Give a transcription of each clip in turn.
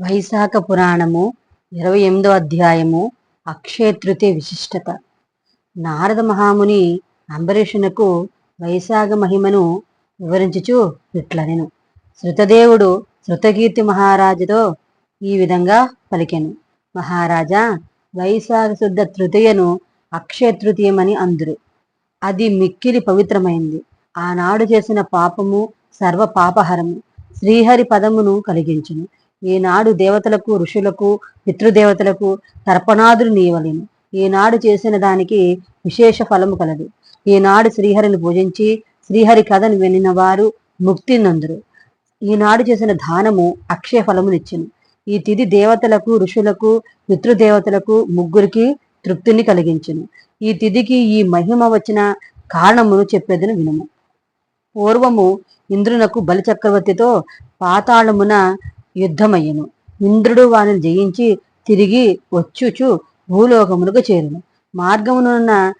వైశాఖ పురాణము ఇరవై ఎనిమిదో అధ్యాయము అక్షయతృతీయ విశిష్టత. నారద మహాముని అంబరీషునకు వైశాఖ మహిమను వివరించుచు ఇట్లనెను. శృతదేవుడు శృతకీర్తి మహారాజుతో ఈ విధంగా పలికెను. మహారాజా వైశాఖ శుద్ధ తృతీయను అక్షయ తృతీయమని అందురు. అది మిక్కిలి పవిత్రమైంది. ఆనాడు చేసిన పాపము సర్వ పాపహరము శ్రీహరి పదమును కలిగించును. ఈనాడు దేవతలకు ఋషులకు పితృదేవతలకు తర్పణాదులు నీయవలేను ఈనాడు చేసిన దానికి విశేష ఫలము కలదు. ఈనాడు శ్రీహరిని పూజించి శ్రీహరి కథను వినిన వారు ముక్తి నందురు. ఈనాడు చేసిన దానము అక్షయ ఫలమునిచ్చును. ఈ తిథి దేవతలకు ఋషులకు పితృదేవతలకు ముగ్గురికి తృప్తిని కలిగించును. ఈ తిథికి ఈ మహిమ వచ్చిన కారణమును చెప్పేదని వినుము. పూర్వము ఇంద్రునకు బలిచక్రవర్తితో పాతాళమున యుద్ధమయ్యను. ఇంద్రుడు వాని జయించి తిరిగి వచ్చుచు భూలోకమునకు చేరును. మార్గమునున్న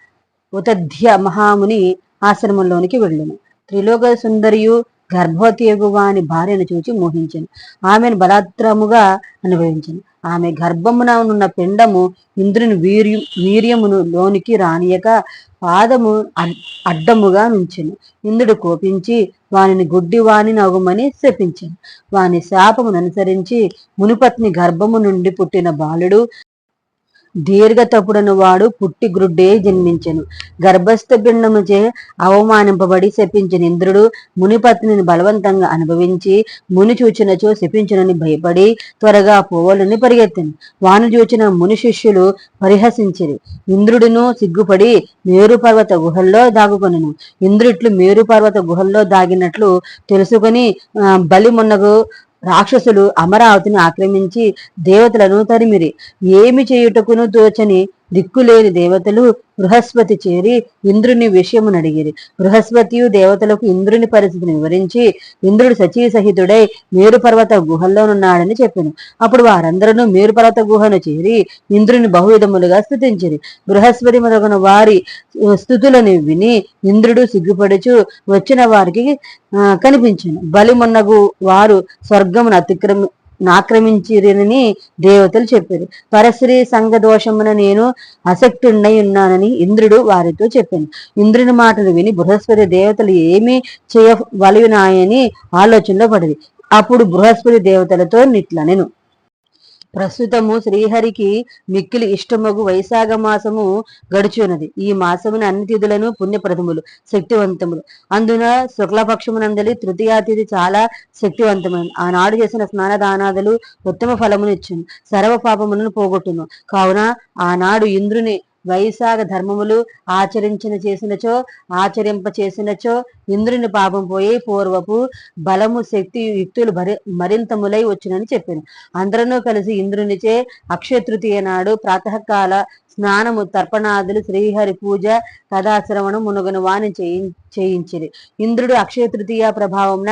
ఉతధ్య మహాముని ఆశ్రమంలోనికి వెళ్ళును. త్రిలోక సుందరియు గర్భవతి ఎగువాని భార్యను చూచి మోహించను. ఆమెను బలాత్రముగా అనుభవించను. ఆమె గర్భమున ఉన్న పిండము ఇంద్రుని వీర్యు వీర్యమును లోనికి రానియక పాదము అడ్డముగా నుంచెను. ఇంద్రుడు కోపించి వానిని గుడ్డి వాని నగుమని శపించాను. వాని శాపమును అనుసరించి మునిపత్ని గర్భము నుండి పుట్టిన బాలుడు దీర్ఘతపుడను వాడు పుట్టి గ్రుడ్డే జన్మించెను. గర్భస్థ పిండముచే అవమానింపబడి శపించిన. ఇంద్రుడు మునిపత్నిని బలవంతంగా అనుభవించి ముని చూచినచో శపించునని భయపడి త్వరగా పోవలని పరిగెత్తిను. వాను చూచిన ముని శిష్యులు పరిహసించిరి. ఇంద్రుడును సిగ్గుపడి మేరుపర్వత గుహల్లో దాగుకొనను. ఇంద్రుట్లు మేరుపర్వత గుహల్లో దాగినట్లు తెలుసుకొని బలి మొన్నగు రాక్షసులు అమరావతిని ఆక్రమించి దేవతలను తరిమిరి. ఏమి చేయుటకును తోచని దిక్కులేని దేవతలు బృహస్పతి చేరి ఇంద్రుని విషయమును అడిగిరి. బృహస్పతియు దేవతలకు ఇంద్రుని పరిస్థితిని వివరించి ఇంద్రుడు సచీ సహితుడై మేరుపర్వత గుహల్లోనున్నాడని చెప్పాను. అప్పుడు వారందరూ మేరుపర్వత గుహను చేరి ఇంద్రుని బహువిధములుగా స్థుతించిరి. బృహస్పతి మొదలగున వారి స్థుతులను విని ఇంద్రుడు సిగ్గుపడుచు వచ్చిన వారికి కనిపించను. బలిమొన్నగు వారు స్వర్గమును అతిక్రమి ఆక్రమించిరని దేవతలు చెప్పారు. పరశ్రీ సంఘ దోషమున నేను అసక్తుండై ఉన్నానని ఇంద్రుడు వారితో చెప్పాను. ఇంద్రుని మాటలు విని బృహస్పతి దేవతలు ఏమీ చేయవలయునాయని ఆలోచనలో పడింది అప్పుడు బృహస్పతి దేవతలతో నిట్ల నేను ప్రస్తుతము శ్రీహరికి మిక్కిలి ఇష్టమగు వైశాఖ మాసము గడుచున్నది. ఈ మాసమున అన్ని తిథులను పుణ్యప్రదములు శక్తివంతములు. అందున శుక్లపక్షమునందలి తృతీయ తిథి చాలా శక్తివంతమైనది. ఆనాడు చేసిన స్నానదానాదులు ఉత్తమ ఫలమునిచ్చును సర్వ పాపములను పోగొట్టును. కావున ఆనాడు ఇంద్రుని వైశాఖ ధర్మములు ఆచరించిన చేసినచో ఆచరింప చేసినచో ఇంద్రుని పాపం పోయి పూర్వపు బలము శక్తి యుక్తులు మరింతములై వచ్చినని చెప్పాను. అందరూ కలిసి ఇంద్రునిచే అక్షయతృతీయ నాడు ప్రాతకాల స్నానము తర్పణాదులు శ్రీహరి పూజ కథాశ్రవణం మునుగను వాణి చేయించిరి. ఇంద్రుడు అక్షయ తృతీయ ప్రభావంన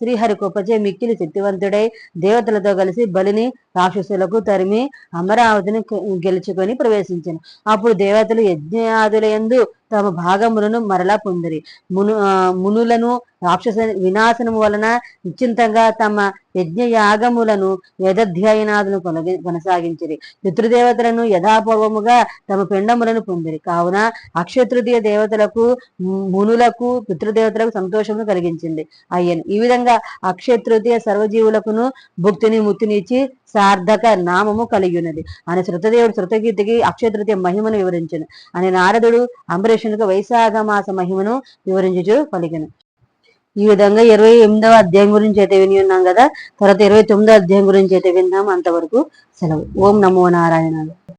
శ్రీహరి కృపచే మిక్కిలి శక్తివంతుడై దేవతలతో కలిసి బలిని రాక్షసులకు తరిమి అమరావతిని గెలుచుకొని ప్రవేశించను. అప్పుడు దేవతలు యజ్ఞాదులయందు తమ భాగములను మరలా పొందిరి. మును మునులను రాక్షస వినాశనము వలన నిశ్చింతంగా తమ యజ్ఞయాగములను వేదధ్యాయనాదులను కొనగి కొనసాగించిరి. పితృదేవతలను యథాపూర్వముగా తమ పిండములను పొందిరి. కావున అక్షతృతీయ దేవతలకు మునులకు పితృదేవతలకు సంతోషమును కలిగించింది. అయ్యను ఈ విధంగా అక్షతృతీయ సర్వజీవులకును భుక్తిని ముక్తినిచ్చి సార్థక నామము కలిగి ఉన్నది అని శృతదేవుడు శృతకీర్తికి అక్షతృతీయ మహిమను వివరించను. అని నారదుడు పురుషునికి వైశాఖ మాస మహిమను వివరించుచు పలికను. ఈ విధంగా ఇరవై ఎనిమిదవ అధ్యాయం గురించి అయితే విని ఉన్నాం కదా. తర్వాత ఇరవై తొమ్మిదో అధ్యాయం గురించి అయితే విన్నాం అంతవరకు సెలవు. ఓం నమో నారాయణ